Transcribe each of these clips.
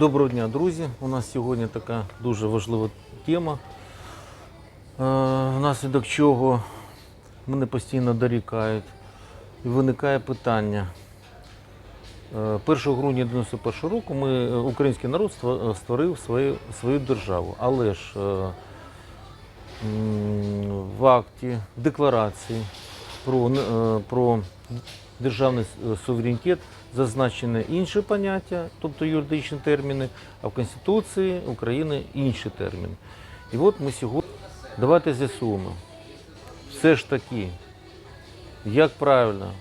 Доброго дня, друзі. У нас сьогодні така дуже важлива тема, е, внаслідок чого мене постійно дорікають. І виникає питання. Е, 1 грудня 91 року ми, е, український народ створив свою, свою державу. Але ж е, в акті декларації про, е, про державний суверенітет зазначене інше поняття, тобто юридичні терміни, а в Конституції України інші терміни. І от ми сьогодні давайте з'ясуємо, все ж таки, як правильно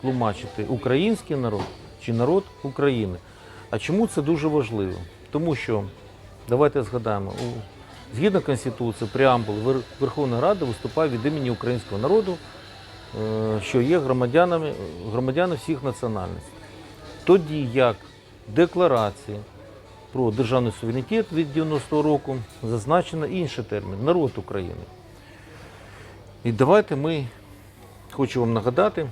тлумачити український народ чи народ України. А чому це дуже важливо? Тому що давайте згадаємо, згідно Конституції, преамбул Вер- Верховна Рада виступає від імені українського народу, е, що є громадянами, громадяни всіх національностей. Тоді як декларації про державний суверенітет від 90-го року зазначено інший термін народ України. І давайте ми хочу вам нагадати,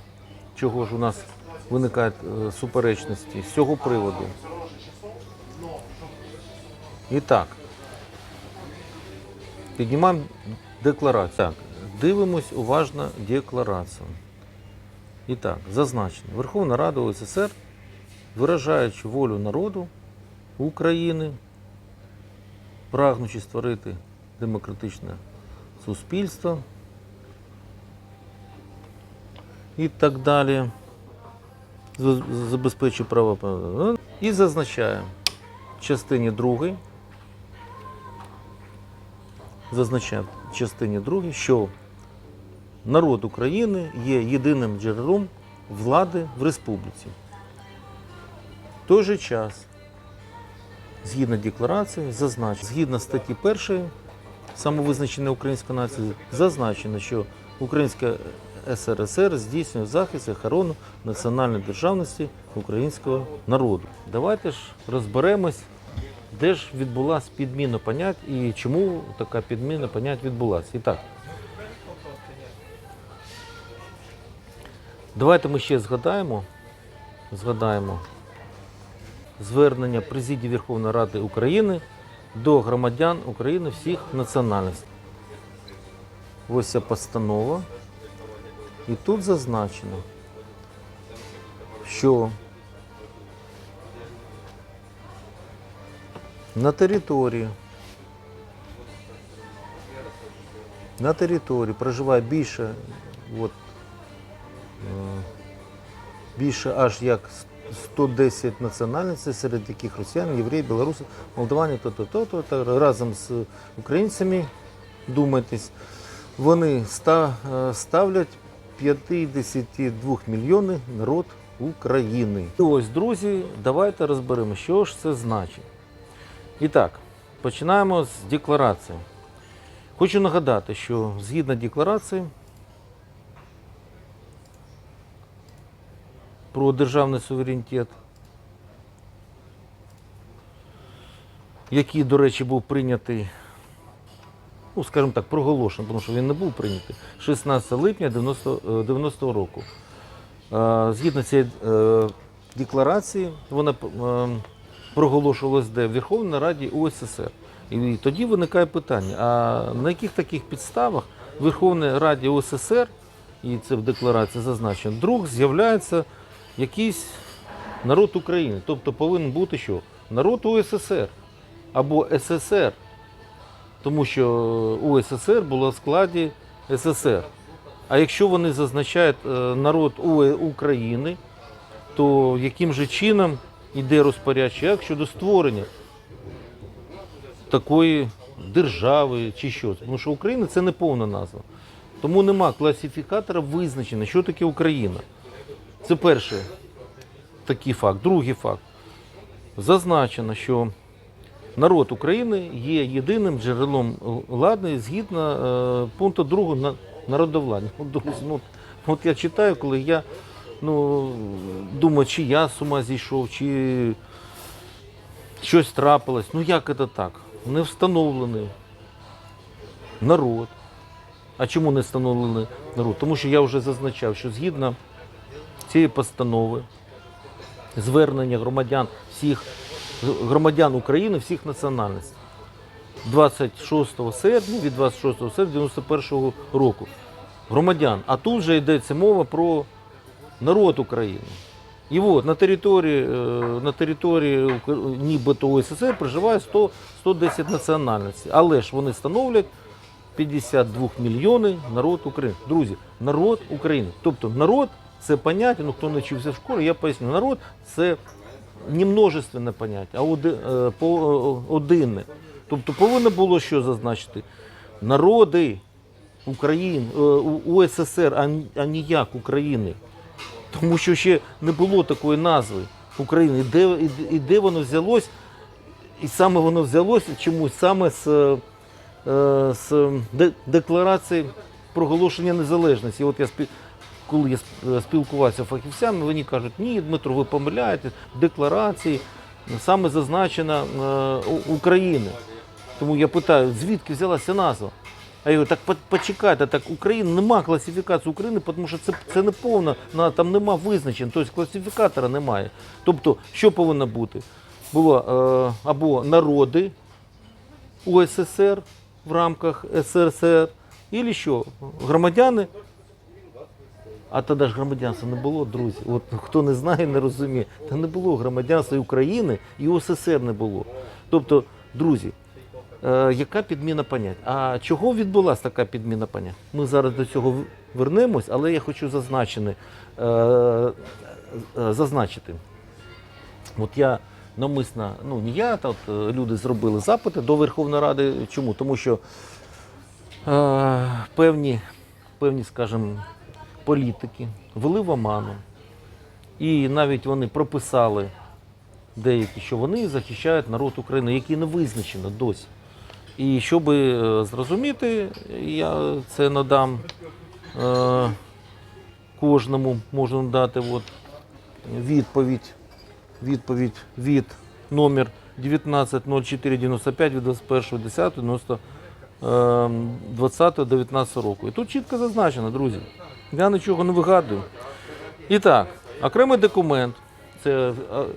чого ж у нас виникають е, суперечності з цього приводу. І так, піднімаємо декларацію. Дивимось уважно декларацію. І так, зазначено. Верховна Рада УССР, виражаючи волю народу України, прагнучи створити демократичне суспільство і так далі, забезпечує право і зазначає в частині 2, зазначає в частині 2, що народ України є єдиним джерелом влади в республіці. В той же час, згідно декларації, зазначено, згідно статті 1 самовизначення української нації, зазначено, що Українська СРСР здійснює захист і охорону національної державності українського народу. Давайте ж розберемось, де ж відбулася підміна понять і чому така підміна понять відбулася. І так, Давайте ми ще згадаємо, згадаємо звернення Президії Верховної Ради України до громадян України всіх національностей. Ось ця постанова. І тут зазначено, що на території на території проживає більше от, більше аж як 110 національностей, серед яких росіяни, євреї, білоруси, молдавані, то-то, то, то, разом з українцями, думайтесь, вони е, ставлять 52 мільйони народ України. І ось, друзі, давайте розберемо, що ж це значить. І так, починаємо з декларації. Хочу нагадати, що згідно декларації про державний суверенітет, який, до речі, був прийнятий, ну, скажімо так, проголошений, тому що він не був прийнятий 16 липня 90 е, 90-го року. Е, Згідно цієї е, декларації, вона проголошувалась де в Верховній Раді УССР. І тоді виникає питання: а на яких таких підставах в Верховній Раді УССР, і це в декларації зазначено, вдруг з'являється якийсь народ України. Тобто повинен бути що? Народ УССР або СССР. Тому що УССР було в складі СССР. А якщо вони зазначають е, народ України, то яким же чином йде розпорядчий акт щодо створення такої держави чи що? Тому що Україна це не повна назва. Тому нема класифікатора визначення, що таке Україна. Це перший такий факт. Другий факт. Зазначено, що народ України є єдиним джерелом влади згідно е, пункту 2 на народовладдя. От, друзі, ну, от я читаю, коли я ну, думаю, чи я з ума зійшов, чи щось трапилось. Ну як це так? Не встановлений народ. А чому не встановлений народ? Тому що я вже зазначав, що згідно цієї постанови звернення громадян всіх громадян України всіх національностей. 26 серпня від 26 серпня 91 року. Громадян. А тут вже йдеться мова про народ України. І от на території, е, на території нібито УССР проживає 100, 110 національностей. Але ж вони становлять 52 мільйони народ України. Друзі, народ України. Тобто народ це поняття, ну хто не вчився в школі, я поясню. Народ це не множественне поняття, а е, по- е, одинне. Тобто повинно було що зазначити? Народи України, е, УССР, а ніяк України. Тому що ще не було такої назви України. І де, і, де воно взялось? І саме воно взялося чомусь саме з, е, е, з декларації проголошення незалежності. От я коли я е, спілкувався з фахівцями, вони кажуть, ні, Дмитро, ви помиляєтесь, декларації саме зазначена е, Україна. Тому я питаю, звідки взялася назва? А я говорю, так почекайте, так Україна нема класифікації України, тому що це, це не повна, там нема визначень, тобто класифікатора немає. Тобто, що повинно бути? Було е, або народи УССР в рамках СРСР, або що? Громадяни. А тоді ж громадянства не було, друзі. От хто не знає, не розуміє. Та не було громадянства і України, і УССР не було. Тобто, друзі, Е, яка підміна понять? А чого відбулася така підміна понять? Ми зараз до цього вернемось, але я хочу зазначити, е, е, зазначити. От я навмисно, ну не я, та от е, люди зробили запити до Верховної Ради. Чому? Тому що е, певні, певні, скажімо, політики вели в оману. І навіть вони прописали деякі, що вони захищають народ України, який не визначено досі. І щоб е, зрозуміти, я це надам е, кожному, можу надати от, відповідь, відповідь від номер 190495 від 21.10.90 20-19 року. І тут чітко зазначено, друзі. Я нічого не вигадую. І так, окремий документ, це е,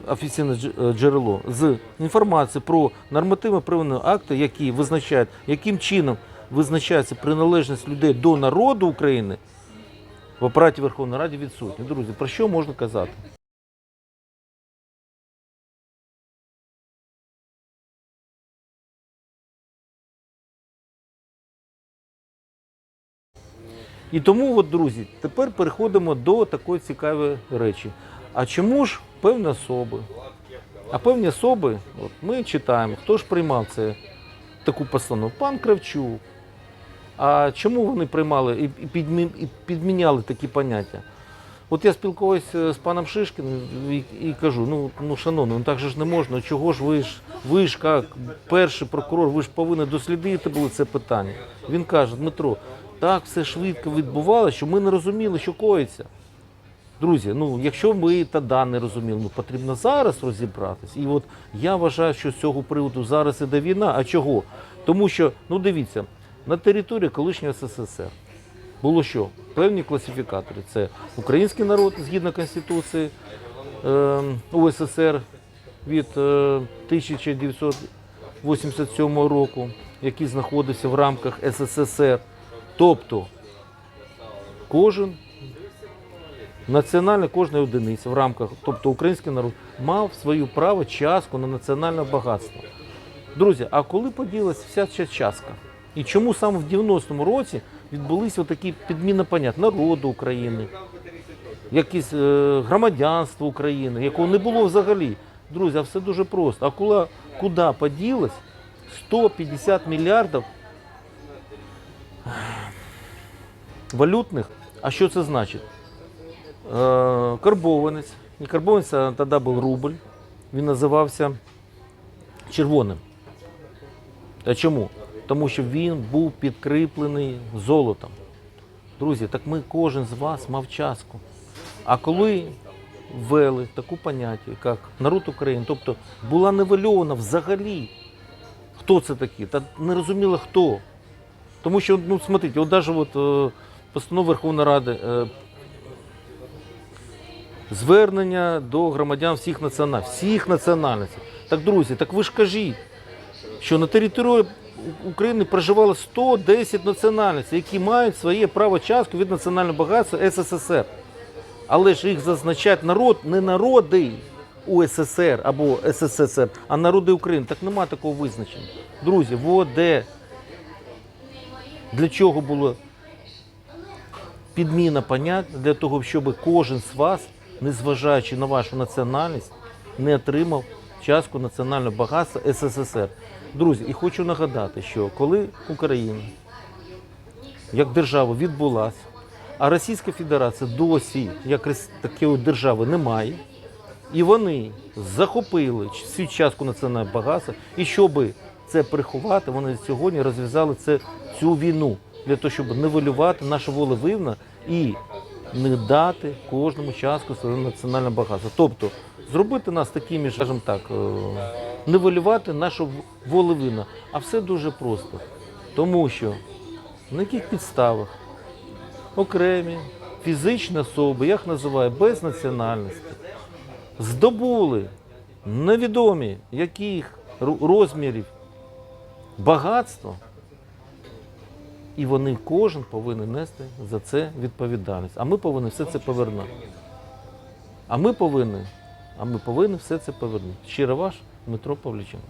офіційне е, джерело, з інформацією про нормативно правові акти, які визначають, яким чином визначається приналежність людей до народу України, в апараті Верховної Ради відсутні. Друзі, про що можна казати? І тому, от, друзі, тепер переходимо до такої цікавої речі. А чому ж певні особи? А певні особи, от ми читаємо, хто ж приймав це, таку постанову? Пан Кравчук. А чому вони приймали і, і, підмі- і підміняли такі поняття? От я спілкуюся з паном Шишкіним і кажу: ну, ну шановний, ну так же ж не можна. Чого ж ви ж, ви ж як перший прокурор, ви ж повинні дослідити були це питання. Він каже, Дмитро, так все швидко відбувалося, що ми не розуміли, що коїться. Друзі, ну якщо ми тоді не розуміли, ну потрібно зараз розібратись. І от я вважаю, що з цього приводу зараз іде війна. А чого? Тому що, ну дивіться, на території колишнього СССР було що? Певні класифікатори. Це український народ згідно Конституції е, УССР від е, 1987 року, який знаходився в рамках СССР. Тобто кожен національна кожна одиниця в рамках, тобто український народ, мав свою право частку на національне багатство. Друзі, а коли поділася вся ця частка? І чому саме в 90-му році відбулися такі підміни понять народу України, якісь е, громадянство України, якого не було взагалі. Друзі, а все дуже просто. А коли, куди поділось 150 мільярдів валютних? А що це значить? Е, карбованець. Не карбованець, а тоді був рубль. Він називався червоним. А чому? Тому що він був підкріплений золотом. Друзі, так ми кожен з вас мав частку. А коли ввели таку поняття, як народ України, тобто була нивельована взагалі, хто це такі, та не розуміло хто. Тому що, ну, смотрите, от навіть от, постанова Верховної Ради е, звернення до громадян всіх національностей, всіх національностей. Так, друзі, так ви ж кажіть, що на території України проживало 110 національностей, які мають своє право частку від національного багатства СССР. Але ж їх зазначають народ, не народи УССР або СССР, а народи України. Так немає такого визначення. Друзі, во де для чого було підміна понять для того, щоб кожен з вас, незважаючи на вашу національність, не отримав частку національного багатства СССР. Друзі, і хочу нагадати, що коли Україна як держава відбулася, а Російська Федерація досі як такої держави немає, і вони захопили свій частку національного багатства, і щоб це приховати, вони сьогодні розв'язали це, цю війну для того, щоб нивелювати нашу волевивна і не дати кожному частку свого національного багатства. Тобто зробити нас такими, скажімо так, е, нивелювати нашу в- волевину. А все дуже просто. Тому що на яких підставах окремі фізичні особи, я їх називаю без національності, здобули невідомі яких розмірів багатство, і вони кожен повинен нести за це відповідальність. А ми повинні все це повернути. А ми повинні, а ми повинні все це повернути. Щиро ваш Дмитро Павліченко.